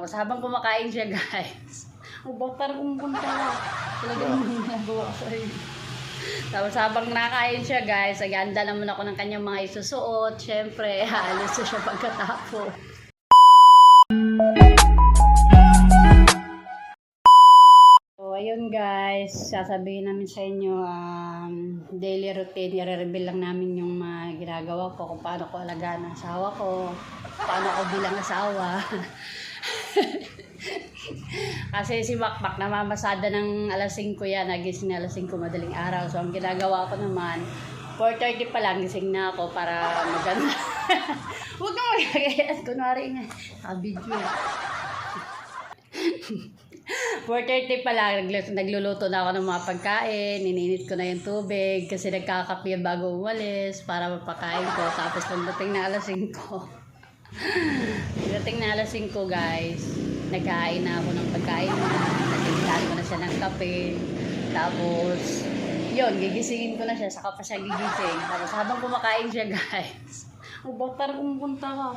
Tapos habang kumakain siya, guys. Bak parang umupunta ka. Talagang may ginagawa ko sa'yo. Tapos habang nakain siya, guys, aganda naman ako ng kanyang mga isusuot. Siyempre, haalis siya pagkatapos. So, ayun guys, sasabihin namin sa inyo, um, daily routine, i-reveal lang namin yung mga ginagawa ko, kung paano ko alagaan ang asawa ko, paano ako bilang asawa. Kasi si Makmak namamasada ng alas 5 yan, nagising na alas 5 madaling araw. So, ang ginagawa ko naman, 4.30 pa lang, gising na ako para maganda. Huwag ka magagayat. Kunwari nga, naka-video. 4.30 pa lang, nagluto, nagluluto na ako ng mga pagkain, nininit ko na yung tubig kasi nagkakape bago umalis para mapakain ko. Tapos pagdating na alas 5, pagdating na alas 5 guys, nagkain na ako ng pagkain na, natindahan ko na siya ng kape. Tapos, yun, gigisingin ko na siya, saka pa siya gigising. Tapos habang kumakain siya guys, oh, bak parang umupunta ka.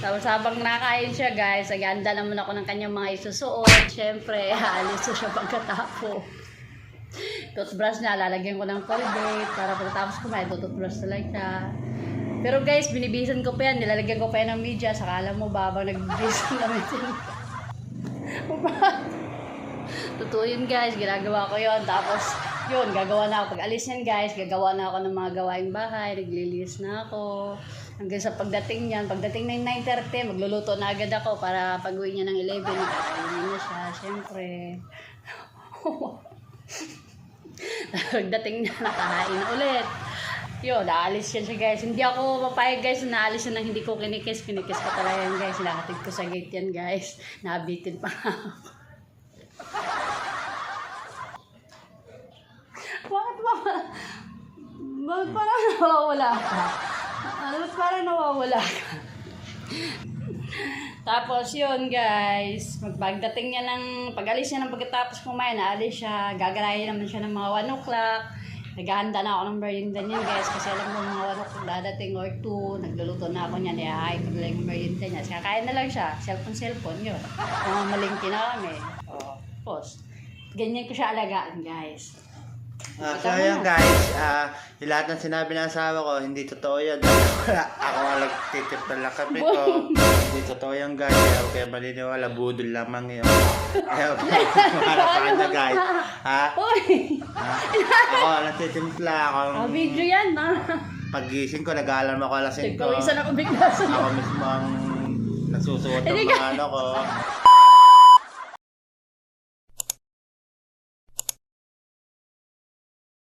Tapos habang nakain siya guys, aganda naman ako ng kanyang mga isusuot. Siyempre, haalis siya pagkatapos. Toothbrush na, lalagyan ko ng Colgate para pagkatapos kumain, tututbrush na lang siya. Pero guys, binibisan ko pa yan, nilalagyan ko pa yan ng media. Saka alam mo, babang nagbibisan namin sila. Totoo yun guys, ginagawa ko yun. Tapos, yun, gagawa na ako. Pag alis yan guys, gagawa na ako ng mga gawaing bahay, naglilinis na ako. Hanggang sa pagdating niyan, pagdating ng 9.30, magluluto na agad ako para pag uwi niya ng 11, kakainin na siya, syempre. pagdating niya, nakahain na ulit. Yun, naalis yan siya guys. Hindi ako papayag guys na naalis yan na hindi ko kinikis. Kinikis ko talaga yan guys. Nahatid ko sa gate yan guys. Nabitin pa ako. Bakit ba? Bakit parang nawawala ka? Ano parang nawawala ka? Tapos yun guys, pagdating niya ng, pag-alis niya ng pagkatapos kumain, naalis siya, gaganayin naman siya ng mga 1 o'clock. Naghahanda na ako ng merienda niya guys, kasi alam mo mga 1 o'clock dadating or 2, nagluluto na ako niya, niyahay ko na lang yung merienda niya. Kaya kain na lang siya, cellphone-cellphone yun. Mga malingki na kami. O, post. Ganyan ko siya alagaan guys. Ikaw so yun guys, yung lahat ng sinabi ng asawa ko, hindi totoo yan. ako nga nagtitip ng lakapit ko. hindi totoo yan guys. Kaya kayo maliniwala, budol lamang yun. Kaya huwag kayo harapan na guys. Ha? Uy! ha? Ako nagtitimpla. Ako, Ah, video yan ah. pagising ko, nag-aalarm ako alas 5. Siguro isa na ko bigla sa Ako mismo ang nagsusuot ng mga ano ko.